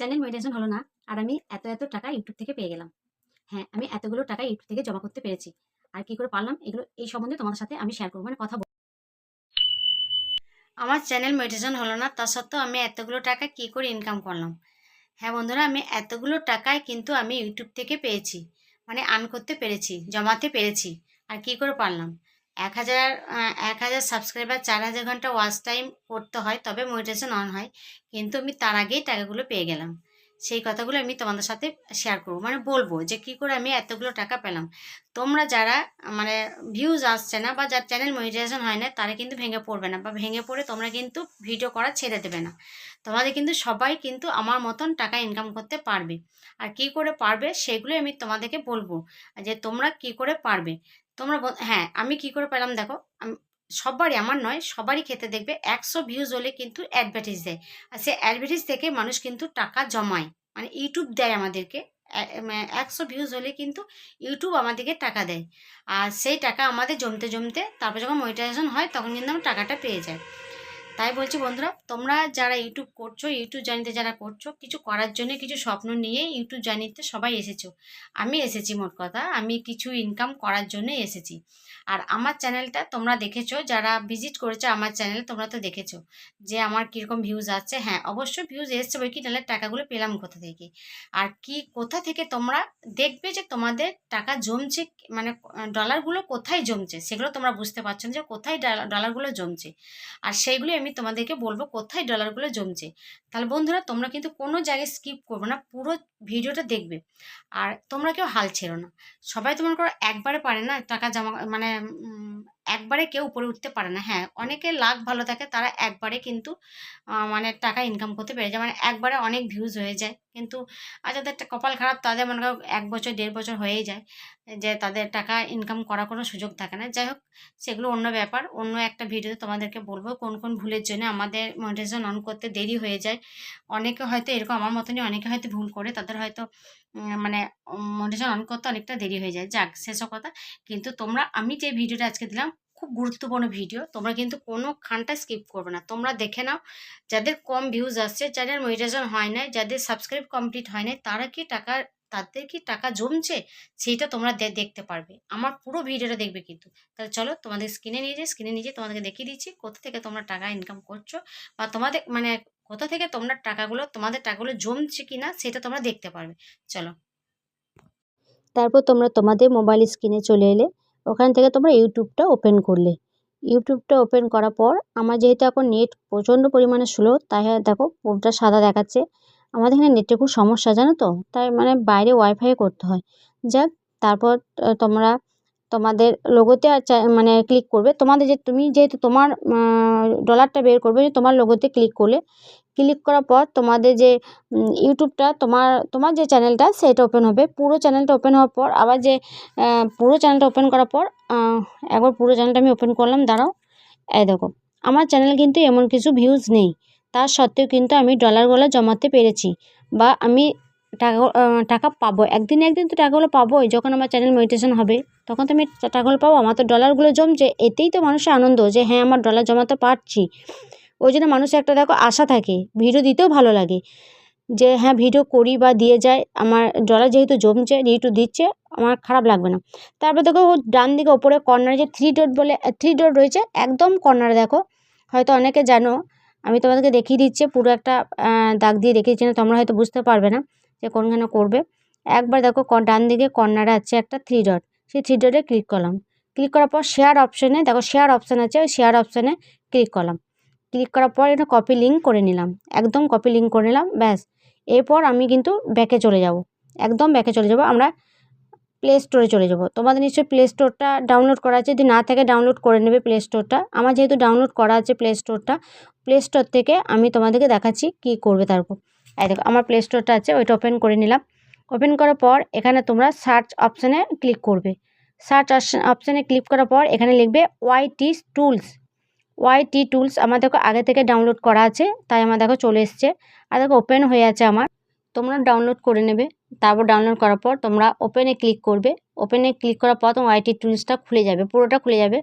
Channel monetization হলো না, আর আমি এত এত টাকা ইউটিউব থেকে পেয়ে গেলাম। হ্যাঁ আমি এতগুলো টাকা ইউটিউব থেকে জমা করতে পেরেছি। আর কি করে পারলাম? এগুলো, এই সম্বন্ধে তোমাদের সাথে আমি শেয়ার করব মানে কথা আমার চ্যানেল মেডিটেশন হলো না, তা সত্ত্বেও আমি এতগুলো টাকা কি করে ইনকাম করলাম? হ্যাঁ বন্ধুরা, আমি এতগুলো টাকায় কিন্তু আমি ইউটিউব থেকে পেয়েছি মানে আর্ন করতে পেরেছি, জমাতে পেরেছি, আর কি করে পারলাম? এক হাজার এক হাজার সাবস্ক্রাইবার চার হাজার ঘণ্টা ওয়াচ টাইম করতে হয়, তবে মেডিটেশন অন হয়। কিন্তু আমি তার আগেই টাকাগুলো পেয়ে গেলাম। সেই কথাগুলো আমি তোমাদের সাথে শেয়ার করব। মানে বলব যে কি করে আমি এতগুলো টাকা পেলাম। তোমরা যারা মানে ভিউজ আসছে না বা যার চ্যানেল মনিটাইজেশন হয় না, তারা কিন্তু ভেঙে পড়বে না। বা ভেঙে পড়ে তোমরা কিন্তু ভিডিও করা ছেড়ে দেবে না। তোমাদের কিন্তু সবাই কিন্তু আমার মতন টাকা ইনকাম করতে পারবে। আর কি করে পারবে সেগুলো আমি তোমাদেরকে বলব। যে তোমরা কি করে পারবে? তোমরা হ্যাঁ আমি কি করে পেলাম দেখো সবারই, আমার নয়, সবারই খেতে দেখবে একশো ভিউজ হলে কিন্তু অ্যাডভার্টাইজ দেয়। আর সে অ্যাডভার্টাইজ থেকে মানুষ কিন্তু টাকা জমায়। মানে ইউটিউব দেয় আমাদেরকে। একশো ভিউজ হলে কিন্তু ইউটিউব আমাদেরকে টাকা দেয়। আর সেই টাকা আমাদের জমতে জমতে তারপর যখন মনিটাইজেশন হয়, তখন কিন্তু আমরা টাকাটা পেয়ে যাই। তাই বলছি বন্ধুরা, তোমরা যারা ইউটিউব করছ ইউটিউব জানিতে যারা করছ, কিছু করার জন্য কিছু স্বপ্ন নিয়ে ইউটিউব জানিতে সবাই এসেছ। আমি এসেছি মোট কথা, আমি কিছু ইনকাম করার জন্য এসেছি। আর আমার চ্যানেলটা তোমরা দেখেছ, যারা ভিজিট করেছ আমার চ্যানেল তোমরা তো দেখেছ যে আমার কীরকম ভিউজ আছে হ্যাঁ অবশ্যই ভিউজ এসছে বই কি নাহলে টাকাগুলো পেলাম কোথা থেকে? আর কি কোথা থেকে তোমরা দেখবে যে তোমাদের টাকা জমছে মানে ডলারগুলো কোথায় জমছে, সেগুলো তোমরা বুঝতে পারছ যে কোথায় ডলা- ডলারগুলো জমছে। আর সেইগুলো আমি তোমাদেরকে বলব কোথায় ডলারগুলো জমছে। তাহলে বন্ধুরা, তোমরা কিন্তু কোনো জায়গায় স্কিপ করবে না, পুরো ভিডিওটা দেখবে। আর তোমরা কেউ হাল ছেড়ো না। সবাই তোমার করো একবারে পারে না টাকা জমা মানে একবারে কেউ উপরে উঠতে পারে না। হ্যাঁ অনেকে লাখ ভালো থাকে, তারা একবারে কিন্তু মানে টাকা ইনকাম করতে পেরে যায়। মানে একবারে অনেক ভিউজ হয়ে যায়। কিন্তু আর যাদের কপাল খারাপ, তাদের মনে করো এক বছর, দেড় বছর হয়েই যায় যে তাদের টাকা ইনকাম করার কোনো সুযোগ থাকে না। যাই হোক, সেগুলো অন্য ব্যাপার। অন্য একটা ভিডিওতে তোমাদেরকে বলব, কোন কোন ভুলের জন্য আমাদের মনিটাইজেশন অন করতে দেরি হয়ে যায়। অনেকে হয়তো এরকম, আমার মতনই অনেকে হয়তো ভুল করে, তাদের হয়তো মানে মনিটাইজেশন অন করতে অনেকটা দেরি হয়ে যায়। যাক সেসব কথা। কিন্তু তোমরা, আমি যে ভিডিওটা আজকে দিলাম খুব গুরুত্বপূর্ণ ভিডিও তোমরা কিন্তু কোনো খানটা স্কিপ করবে না। তোমরা দেখে নাও যাদের কম ভিউজ আসছে, যাদের মনিটাইজেশন হয় নাই, যাদের সাবস্ক্রাইব কমপ্লিট হয় নাই, তারা কি টাকা, তাদের কি টাকা জমছে? সেইটা তোমরা দেখতে পারবে। আমার পুরো ভিডিওটা দেখবে কিন্তু। তাহলে চলো তোমাদের স্ক্রিনে নিয়ে যাই। স্ক্রিনে নিয়ে যেয়ে তোমাদেরকে দেখিয়ে দিচ্ছি কোথা থেকে তোমরা টাকা ইনকাম করছ বা তোমাদের মানে কোথা থেকে তোমরা টাকাগুলো, তোমাদের টাকাগুলো জমছে কি না সেটা তোমরা দেখতে পারবে। চলো। তারপর তোমরা তোমাদের মোবাইল স্ক্রিনে চলে এলে ওখান থেকে তোমরা ইউটিউবটা ওপেন করলে। ইউটিউবটা ওপেন করার পর আমার যেহেতু এখন নেট প্রচণ্ড পরিমাণে স্লো, তাই হ্যাঁ দেখো পুরোটা সাদা দেখাচ্ছে। আমাদের এখানে নেটে খুব সমস্যা, জানো তো? তাই মানে বাইরে ওয়াইফাই করতে হয়। যাক, তারপর তোমরা তোমাদের লোগোতে আর মানে ক্লিক করবে। তোমাদের যে তুমি যেহেতু তোমার ডলারটা বের করবে তোমার লোগোতে ক্লিক করলে ক্লিক করার পর তোমাদের যে ইউটিউবটা, তোমার তোমার যে চ্যানেলটা সেটা ওপেন হবে। পুরো চ্যানেলটা ওপেন হওয়ার পর, আবার যে পুরো চ্যানেলটা ওপেন করার পর একবার পুরো চ্যানেলটা আমি ওপেন করলাম, দাঁড়াও। এই দেখো, আমার চ্যানেল কিন্তু এমন কিছু ভিউজ নেই। তার সত্ত্বেও কিন্তু আমি ডলারগুলো জমাতে পেরেছি। বা আমি টাকা টাকা পাবো। একদিন একদিন তো টাকাগুলো পাবোই। যখন আমার চ্যানেল মেডিটেশন হবে, তখন তো আমি টাকাগুলো পাবো। আমার তো ডলারগুলো জমছে এতেই তো মানুষের আনন্দ যে হ্যাঁ আমার ডলার জমাতে পারছি। ওই জন্য মানুষের একটা দেখো আশা থাকে, ভিডিও দিতেও ভালো লাগে। যে হ্যাঁ ভিডিও করি বা দিয়ে যায় আমার ডলার যেহেতু জমছে ইউটিউব দিচ্ছে, আমার খারাপ লাগবে না। তারপর দেখো ও ডান দিকে ওপরে কর্নারে যে থ্রি ডট বলে থ্রি ডট রয়েছে, একদম কর্নারে দেখো। হয়তো অনেকে জানো, আমি তোমাদেরকে দেখিয়ে দিচ্ছি, পুরো একটা দাগ দিয়ে দেখিয়েছি না, তোমরা হয়তো বুঝতে পারবে না। যে কোনখানে করবে। একবার দেখো ডান দিকে কর্নারে আছে একটা থ্রি ডট সেই থ্রি ডটে ক্লিক করলাম। ক্লিক করার পর শেয়ার অপশানে দেখো শেয়ার অপশান আছে, ওই শেয়ার অপশানে ক্লিক করলাম। ক্লিক করার পর এটা কপি লিঙ্ক করে নিলাম। একদম কপি লিঙ্ক করে নিলাম, ব্যাস। এরপর আমি কিন্তু ব্যাকে চলে যাব। একদম ব্যাকে চলে যাব, আমরা প্লে স্টোরে চলে যাব। তোমাদের নিশ্চয়ই প্লে স্টোরটা ডাউনলোড করা আছে, যদি না থাকে ডাউনলোড করে নেবে প্লে স্টোরটা আমার যেহেতু ডাউনলোড করা আছে প্লে স্টোরটা প্লে স্টোর থেকে আমি তোমাদেরকে দেখাচ্ছি কি করবে তারপর এই দেখো, আমার প্লে স্টোরটা আছে, ওইটা ওপেন করে নিলাম। ওপেন করার পর এখানে তোমরা সার্চ অপশানে ক্লিক করবে। সার্চ অপশানে ক্লিক করার পর এখানে লিখবে ওয়াইটি টুলস ওয়াইটি টুলস আমার দেখো আগে থেকে ডাউনলোড করা আছে, তাই আমার দেখো চলে এসছে। আর দেখো ওপেন হয়ে আছে আমার। তোমরা ডাউনলোড করে নেবে। তারপর ডাউনলোড করার পর তোমরা ওপেনে ক্লিক করবে। ওপেনে ক্লিক করার পর তোমার ওয়াইটি টুলসটা খুলে যাবে, পুরোটা খুলে যাবে।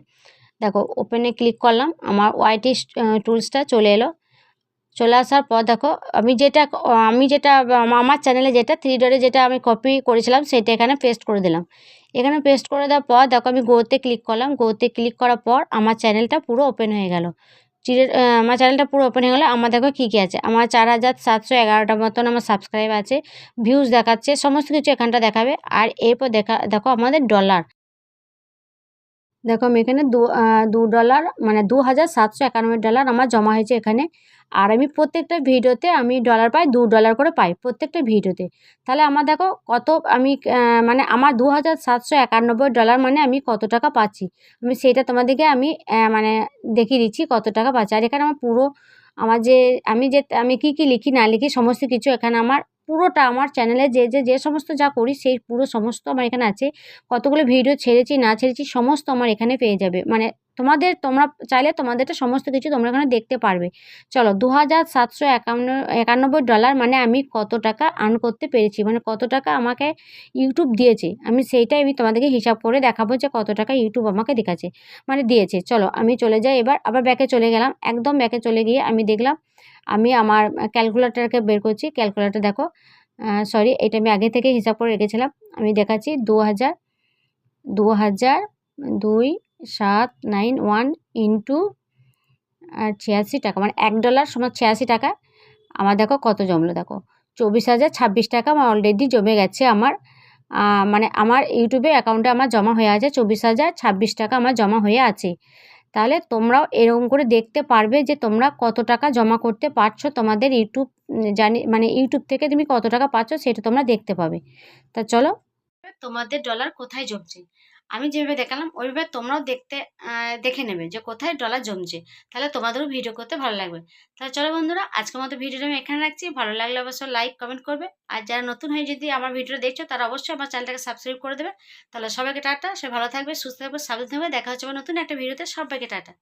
দেখো ওপেনে ক্লিক করলাম, আমার ওয়াইটি টুলসটা চলে এলো। চলে আসার পর দেখো, আমি যেটা আমি যেটা, আমার চ্যানেলে যেটা থ্রি ডটে যেটা আমি কপি করেছিলাম, সেটা এখানে পেস্ট করে দিলাম। এখানে পেস্ট করে দেওয়ার পর দেখো, আমি গোতে ক্লিক করলাম। গোতে ক্লিক করার পর আমার চ্যানেলটা পুরো ওপেন হয়ে গেল। আমার চ্যানেলটা পুরো ওপেন হয়ে গেলো। আমার দেখো কী কী আছে? আমার চার হাজার সাতশো এগারোটার মতন আমার সাবস্ক্রাইব আছে। ভিউজ দেখাচ্ছে, সমস্ত কিছু এখানটা দেখাবে। আর এরপর দেখা, দেখো আমাদের ডলার দেখো আমি এখানে দু দু ডলার মানে দু হাজার সাতশো একানব্বই ডলার আমার জমা হয়েছে এখানে। আর আমি প্রত্যেকটা ভিডিওতে আমি ডলার পাই, দু ডলার করে পাই প্রত্যেকটা ভিডিওতে। তাহলে আমার দেখো কত আমি মানে আমার দু হাজার সাতশো একানব্বই ডলার মানে আমি কত টাকা পাচ্ছি? আমি সেটা তোমাদেরকে আমি মানে দেখিয়ে দিচ্ছি কত টাকা পাচ্ছি। আর এখানে আমার পুরো, আমার যে, আমি যে, আমি কি কি লিখি না লিখি সমস্ত কিছু এখানে আমার পুরোটা আমার চ্যানেলে যে যে যে সমস্ত যা করি সেই পুরো সমস্ত আমার এখানে আছে। কতগুলো ভিডিও ছেড়েছি, না ছেড়েছি, সমস্ত আমার এখানে পেয়ে যাবে। মানে তোমাদের, তোমরা চাইলে তোমাদেরটা সমস্ত কিছু তোমরা এখানে দেখতে পারবে। চলো দু হাজার সাতশো একান্ন, একানব্বই ডলার মানে আমি কত টাকা আর্ন করতে পেরেছি? মানে কত টাকা আমাকে ইউটিউব দিয়েছে? আমি সেইটাই আমি তোমাদেরকে হিসাব করে দেখাবো যে কত টাকা ইউটিউব আমাকে দেখাচ্ছে মানে দিয়েছে। চলো, আমি চলে যাই এবার, আবার ব্যাকে চলে গেলাম। একদম ব্যাকে চলে গিয়ে আমি দেখলাম, আমি আমার ক্যালকুলেটারকে বের করছি। ক্যালকুলেটার দেখো সরি এটা আমি আগে থেকে হিসাব করে রেখেছিলাম। আমি দেখাচ্ছি দু হাজার দু হাজার দুই সাত নাইন ওয়ান ইন্টু আর ছিয়াশি টাকা। মানে এক ডলার সমান ছিয়াশি টাকা। আমার দেখো কত জমলো, দেখো। চব্বিশ হাজার ছাব্বিশ টাকা আমার অলরেডি জমে গেছে আমার মানে আমার ইউটিউবে অ্যাকাউন্টে আমার জমা হয়ে আছে। চব্বিশ হাজার ছাব্বিশ টাকা আমার জমা হয়ে আছে। তাহলে তোমরাও এরকম করে দেখতে পারবে যে তোমরা কত টাকা জমা করতে পারছ। তোমাদের ইউটিউব জানি মানে ইউটিউব থেকে তুমি কত টাকা পাচ্ছ সেটা তোমরা দেখতে পাবে। তা চলো। তোমাদের ডলার কোথায় জমছে? আমি যেভাবে দেখালাম, ওইভাবে তোমরাও দেখতে দেখে নেবে যে কোথায় ডলার জমছে। তাহলে তোমাদেরও ভিডিও করতে ভালো লাগবে। তাহলে চলো বন্ধুরা, আজকের মতো ভিডিওটা আমি এখানে রাখছি। ভালো লাগলে অবশ্যই লাইক কমেন্ট করবে। আর যারা নতুন হয়ে যদি আমার ভিডিও দেখছ, তারা অবশ্যই আমার চ্যানেলটাকে সাবস্ক্রাইব করে দেবে। তাহলে সবাইকে টাটা সে ভালো থাকবে, সুস্থ থাকবে, সাবধান থাকবে। দেখা হচ্ছে নতুন একটা ভিডিওতে। সবাইকে টাটা।